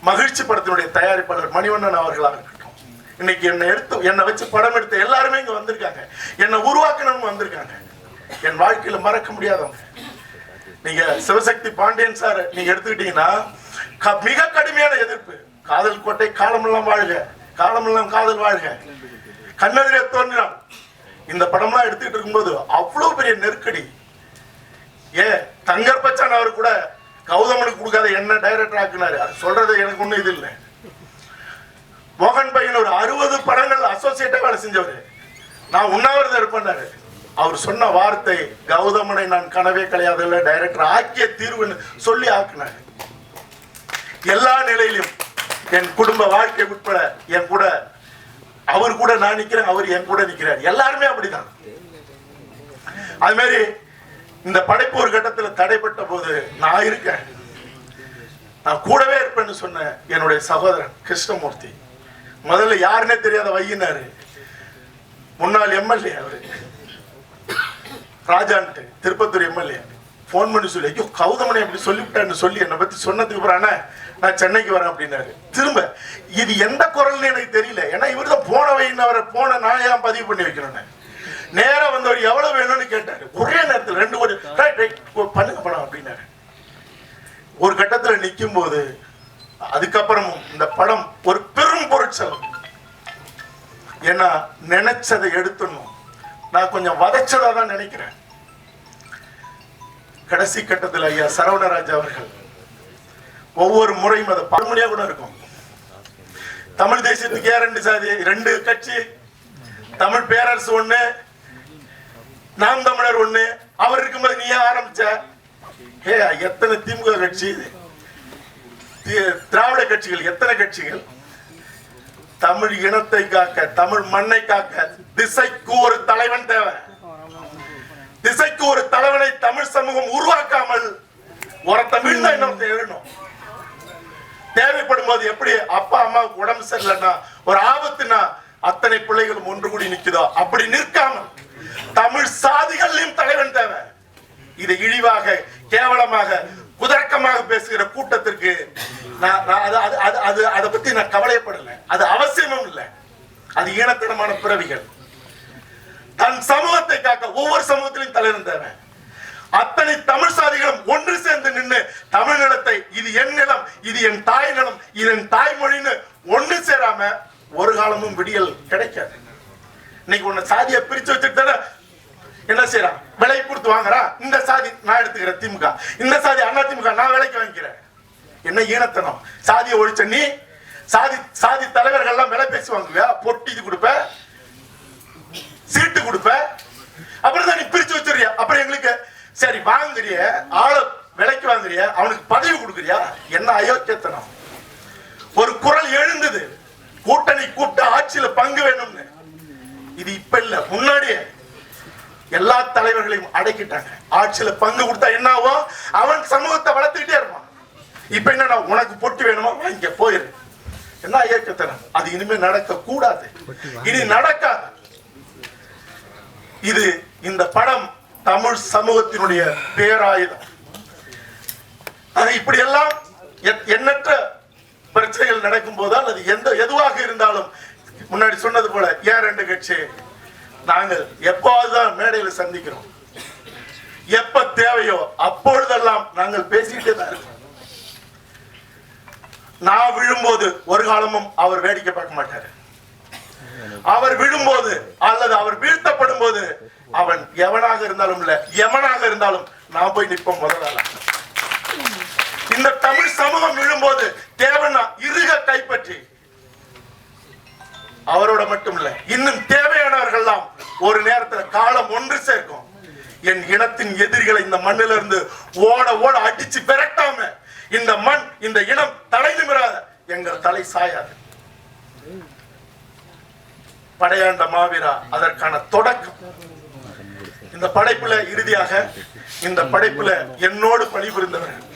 மகிழ்ச்சி படத்தினுடைய தயாரிப்பாளர் மணிவண்ணன் அவர்களாக இருக்கட்டும். இன்னைக்கு என்னை எடுத்து என்னை வச்சு படம் எடுத்த எல்லாருமே இங்க வந்திருக்காங்க. என்னை உருவாக்கணும்னு வந்திருக்காங்க. என் வாழ்க்கையில மறக்க முடியாதவங்க. நீங்க சிவசக்தி பாண்டியன் சார் நீங்க எடுத்துக்கிட்டீங்கன்னா க- மிக கடுமையான எதிர்ப்பு. காதல் கோட்டை காலமெல்லாம் வாழ்க. காலமெல்லாம் காதல் வாழ்க. கண்ணெதிரே தோன்றினான். இந்த படம்லாம் எடுத்துக்கிட்டு இருக்கும்போது அவ்வளவு பெரிய நெருக்கடி. ஏ தங்கர் பச்சான் அவர் கூட கௌதமனுக்கு கொடுக்காத என்ன டைரக்டர் ஆக்குனாரு? அது சொல்றது எனக்கு ஒண்ணும் இது இல்லை. மோகன் பையன் ஒரு அறுபது படங்கள் அசோசியேட்டா வேலை செஞ்சவர். நான் உண்ணாவிரதம் இருப்பேன்னாரு. அவர் சொன்ன வார்த்தை கௌதமனை நான் கனவே கிடையாதுல்ல டைரக்டர் ஆக்கிய தீர்வுன்னு சொல்லி ஆக்குனாரு. எல்லா நிலையிலும் என் குடும்ப வாழ்க்கை உட்பட என் கூட அவர் கூட நான் நிக்கிறேன் அவர் என் கூட நிக்கிறார். எல்லாருமே அப்படிதான் அது மாதிரி இந்த படைப்பு ஒரு கட்டத்தில் தடைப்பட்ட போது நான் இருக்கேன். நான் கூடவே இருப்பேன்னு சொன்ன என்னுடைய சகோதரன் கிருஷ்ணமூர்த்தி. முதல்ல யாருன்னே தெரியாத வையினாரு. முன்னாள் எம்எல்ஏ அவரு. ராஜான்ட்டு திருப்பத்தூர் எம்எல்ஏ. ஃபோன் பண்ணி சொல்லி ஐயோ கௌதமனை அப்படி சொல்லிவிட்டான்னு சொல்லி என்னை பற்றி சொன்னதுக்கு அப்புறம் நான் சென்னைக்கு வரேன் அப்படின்னாரு. திரும்ப இது எந்த குரல்னு எனக்கு தெரியல. ஏன்னா இவர் தான் போன வைன்னு அவரை போன நான் ஏன் பதிவு பண்ணி வைக்கிறேன்னு நேரம் வந்தவர் எவ்வளவு வேணும்னு கேட்டாரு. ஒரே நேரத்தில் ரெண்டு கோடி. பண்ணுங்க படம் அப்படின்னாரு. ஒரு கட்டத்துல நிக்கும் போது அதுக்கப்புறமும் இந்த படம் ஒரு பெரும் பொருட்செலவு. ஏன்னா நினைச்சதை எடுத்துடணும். நான் கொஞ்சம் வதச்சதா தான் நினைக்கிறேன். கடைசி கட்டத்தில் ஐயா சரவணராஜ் அவர்கள் ஒவ்வொரு முறையும் அதை பழமொழியா கூட இருக்கும். தமிழ் தேசியத்துக்கு ஏன் ரெண்டு சாதி? ரெண்டு கட்சி. தமிழ் பேரரசு ஒண்ணு நாம் தமிழர் ஒண்ணு. அவர் இருக்கும்போது நீ ஏன் ஆரம்பிச்ச? ஏ எத்தனை திமுக கட்சி? இது திராவிட கட்சிகள் எத்தனை கட்சிகள்? தமிழ் இனத்தை காக்க தமிழ் மண்ணை காக்க திசைக்கு ஒரு தலைவன் தேவை. திசைக்கு ஒரு தலைவனை தமிழ் சமூகம் உருவாக்காமல் ஒரு தமிழ் தான் எழுணும் தேவைப்படும் போது எப்படி அப்பா அம்மா உடம்பு சரியில்லைன்னா ஒரு ஆபத்துனா அத்தனை பிள்ளைகளும் ஒன்று கூடி நிற்குதோ அப்படி நிற்காமல் தமிழ் சாதிகள்லயும் தலைவன் தேவை இதை இழிவாக கேவலமாக குதர்க்கமாக பேசுகிற கூட்டத்திற்கு நான் அது அதை பத்தி நான் கவலைப்படல அது அவசியமும் இல்லை. அது ஈனத்தனமான பிறவிகள். தன் சமூகத்தை காக்க ஒவ்வொரு சமூகத்திலும் தலைவன் தேவை அத்தனை தமிழ் சாதிகளும் ஒன்று சேர்ந்து நின்று தமிழ் நிலத்தை இது என் நிலம் இது என் தாய் நிலம் இது என் தாய்மொழின்னு ஒன்று சேராம ஒரு காலமும் விடியல் கிடைக்காது. இன்னைக்கு உன்னை சாதியை பிரிச்சு வச்சுட்டு தானே என்ன செய்யறான் விலை கொடுத்து வாங்குறா? இந்த சாதி நான் எடுத்துக்கிறேன் திமுக. இந்த சாதி அண்ணா திமுக நான் விலைக்கு வாங்கிக்கிறேன். என்ன ஈனத்தனம்? சாதியை ஒழிச்ச நீ? சாதி சாதி தலைவர்கள் எல்லாம் விலை பேசி வாங்குவியா பொட்டி இது கொடுப்ப சீட்டு கொடுப்ப. அப்புறம் தான் நீ பிரிச்சு வச்சிருக்கிய? அப்புறம் எங்களுக்கு சரி வாங்குறிய ஆளை விலைக்கு வாங்குறிய அவனுக்கு பதவி கொடுக்குறியா? என்ன அயோக்கியத்தனம்? ஒரு குரல் எழுந்தது. கூட்டணி கூப்பிட்டு ஆட்சியில பங்கு வேணும்னு. இது இப்ப இல்ல முன்னாடியே. எல்லா தலைவர்களையும் அடைக்கிட்டாங்க. ஆட்சியில பங்கு கொடுத்தா என்ன ஆகும் அவன் சமூகத்தை வளர்த்துக்கிட்டே இருப்பான். இப்ப என்ன உனக்கு பொட்டு வேணுமா? இங்க போயிரு. என்ன இயக்கத்தனம் அது இனிமே நடக்க கூடாது இனி நடக்காது. இது இந்த படம் தமிழ் சமூகத்தினுடைய பேராயுதம். அது இப்படி எல்லாம் எண்ணற்ற பிரச்சனைகள் நடக்கும் போதால் அது எந்த எதுவாக இருந்தாலும் முன்னாடி சொன்னது போல ஏன் ரெண்டு கட்சி? நாங்கள் எப்போதுதான் மேடையில் சந்திக்கிறோம். எப்ப தேவையோ அப்பொழுதெல்லாம் நாங்கள் பேசிக்கிட்டே தான் இருக்கோம் நான் விழும்போது ஒரு காலமும் அவர் வேடிக்கை பார்க்க மாட்டார். அவர் விழும்போது அல்லது அவர் வீழ்த்தப்படும் போது அவன் எவனாக இருந்தாலும் இல்ல எவனாக இருந்தாலும் நான் போய் நிற்போம் முதலாளா. இந்த தமிழ் சமூகம் விழும்போது தேவனா இருக கைப்பற்றி. அவரோட மட்டும் இல்ல இன்னும் தேவையானவர்கள்லாம் ஒரு நேரத்துல காலம் ஒன்று சேர்க்கும் என் இனத்தின் எதிரிகளை இந்த மண்ணில இருந்து ஓட ஓட அடிச்சு விரட்டாம இந்த மண் இந்த இனம் தலை நிமிராத எங்கள் தலை சாயாது. படையாண்ட மாவீரா அதற்கான தொடக்கம். இந்த படைப்புல இறுதியாக இந்த படைப்புல என்னோடு பணிபுரிந்தவர்கள்.